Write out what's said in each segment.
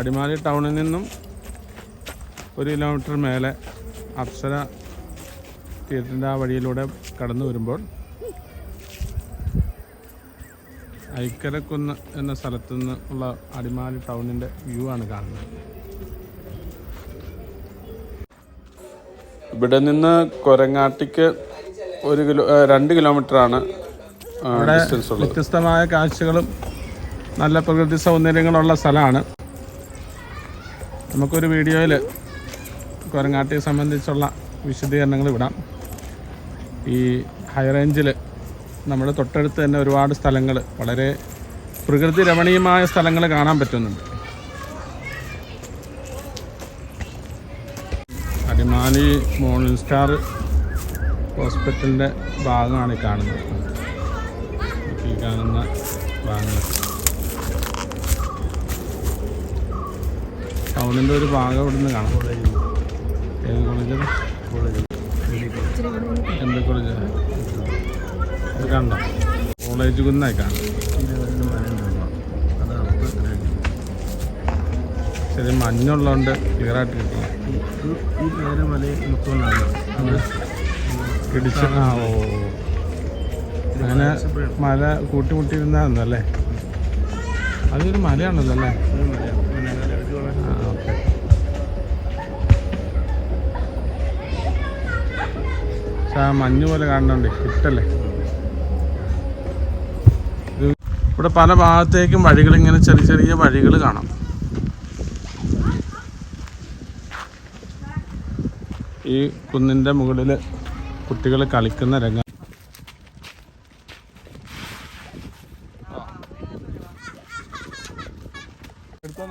അടിമാലി ടൗണിൽ നിന്നും ഒരു കിലോമീറ്റർ മേലെ അപ്സര തിയേറ്ററിന്റെ ആ വഴിയിലൂടെ കടന്നു വരുമ്പോൾ ഐക്കരക്കുന്ന് എന്ന സ്ഥലത്തു നിന്ന് ഉള്ള അടിമാലി ടൗണിന്റെ വ്യൂ ആണ് കാണുന്നത്. ഇവിടെ നിന്ന് കൊരങ്ങാട്ടിക്ക് ഒരു കിലോ രണ്ട് കിലോമീറ്റർ ആണ് വ്യത്യസ്തമായ കാഴ്ചകളും നല്ല പ്രകൃതി സൗന്ദര്യങ്ങളുള്ള സ്ഥലമാണ്. നമുക്കൊരു വീഡിയോയിൽ കൊരങ്ങാട്ടിയെ സംബന്ധിച്ചുള്ള വിശദീകരണങ്ങൾ വിടാം ഈ ഹൈ റേഞ്ചിൽ നമ്മുടെ തൊട്ടടുത്ത് തന്നെ ഒരുപാട് സ്ഥലങ്ങൾ വളരെ പ്രകൃതി രമണീയമായ സ്ഥലങ്ങൾ കാണാൻ പറ്റുന്നുണ്ട്. അടിമാലി മോർണിംഗ് സ്റ്റാർ ഹോസ്പിറ്റലിന്റെ ഭാഗമാണ് ഈ കാണുന്നത്. ഈ കാണുന്ന ഭാഗങ്ങൾ. ടൗണിന്റെ ഒരു ഭാഗം ഇവിടെ നിന്ന് കാണാം. ഏത് എന്ത് കോളേജ് അത് കണ്ടോ. കോളേജ് കുന്നായി കാണാം. ശരി മഞ്ഞുള്ളതുകൊണ്ട് ക്ലിയർ ആയിട്ട് ഈ ആ ഓ അങ്ങനെ മല കൂട്ടിമുട്ടിയിരുന്നല്ലേ അതൊരു മലയാണല്ലോ അല്ലേ? ആ ആ മഞ്ഞ് പോലെ കാണുന്നുണ്ട് കിട്ടല്ലേ ഇവിടെ പല ഭാഗത്തേക്കും വഴികൾ ഇങ്ങനെ ചെറിയ ചെറിയ വഴികൾ കാണാം. ഈ കുന്നിന്റെ മുകളിൽ കുട്ടികൾ കളിക്കുന്ന രംഗം. എടുത്തോ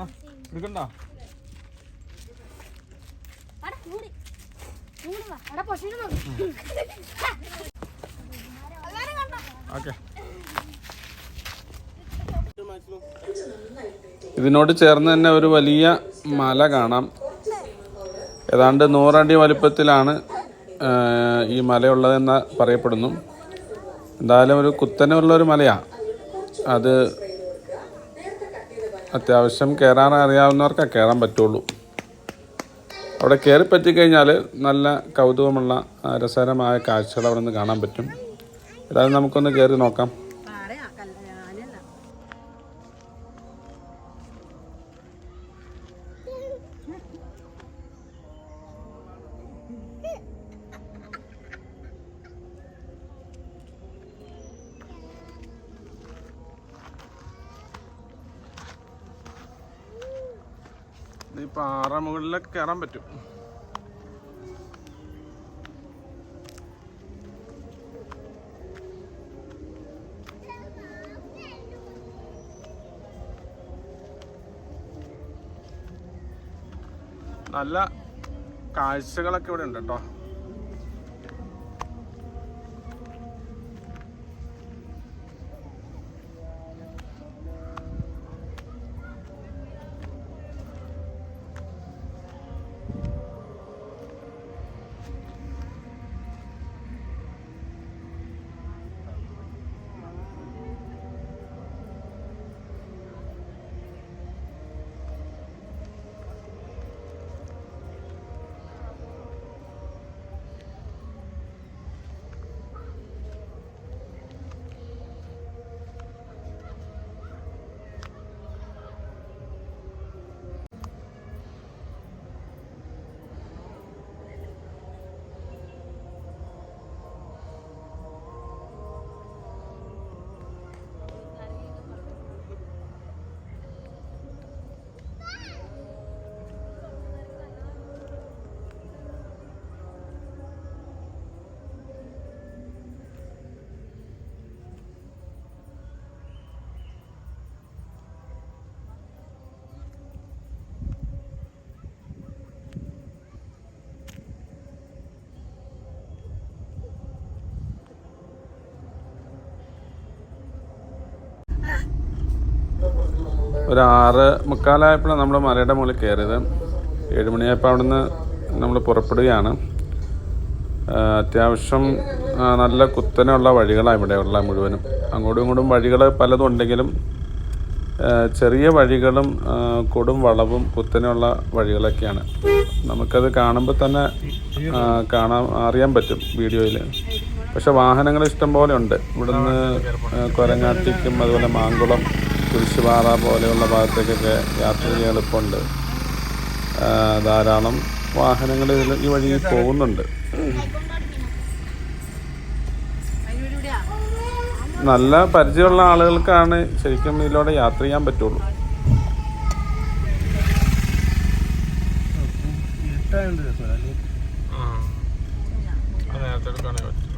എടുക്കണ്ടോ? ഇതിനോട് ചേർന്ന് തന്നെ ഒരു വലിയ മല കാണാം. ഏതാണ്ട് നൂറടി വലിപ്പത്തിലാണ് ഈ മലയുള്ളതെന്ന് പറയപ്പെടുന്നു. എന്തായാലും ഒരു കുത്തനെയുള്ള ഒരു മലയാണ് അത് അത്യാവശ്യം കയറാൻ അറിയാവുന്നവർക്കേ കയറാൻ പറ്റുള്ളൂ. അവിടെ കയറി പറ്റിക്കഴിഞ്ഞാൽ നല്ല കൗതുകമുള്ള രസകരമായ കാഴ്ചകൾ അവിടെ നിന്ന് കാണാൻ പറ്റും. ഏതായാലും നമുക്കൊന്ന് കയറി നോക്കാം. പാറ മുകളിലൊക്കെ കയറാൻ പറ്റും. നല്ല കാഴ്ചകളൊക്കെ ഇവിടെ ഉണ്ട് കേട്ടോ. ഒരു ആറ് മുക്കാലായപ്പോഴാണ് നമ്മൾ മലയുടെ മുകളിൽ കയറിയത്. ഏഴ് മണിയായപ്പോൾ അവിടുന്ന് നമ്മൾ പുറപ്പെടുകയാണ്. അത്യാവശ്യം നല്ല കുത്തനെയുള്ള വഴികളാണ് ഇവിടെയുള്ള മുഴുവനും. അങ്ങോട്ടും ഇങ്ങോട്ടും വഴികൾ പലതും ഉണ്ടെങ്കിലും ചെറിയ വഴികളും കൊടും വളവും കുത്തനെയുള്ള വഴികളൊക്കെയാണ്. നമുക്കത് കാണുമ്പോൾ തന്നെ കാണാൻ അറിയാൻ പറ്റും വീഡിയോയിൽ. പക്ഷെ വാഹനങ്ങൾ ഇഷ്ടം പോലെ ഉണ്ട്. ഇവിടുന്ന് കൊരങ്ങാട്ടിക്കും അതുപോലെ മാങ്കുളം കുരിശുപാറ പോലെയുള്ള ഭാഗത്തേക്കൊക്കെ യാത്ര ചെയ്യാൻ എളുപ്പമുണ്ട് ധാരാളം വാഹനങ്ങൾ ഇതിൽ ഈ വഴി പോകുന്നുണ്ട് നല്ല പരിചയമുള്ള ആളുകൾക്കാണ് ശരിക്കും ഇതിലൂടെ യാത്ര ചെയ്യാൻ പറ്റുള്ളൂ നേരത്തെ എടുക്കുകയാണെങ്കിൽ പറ്റും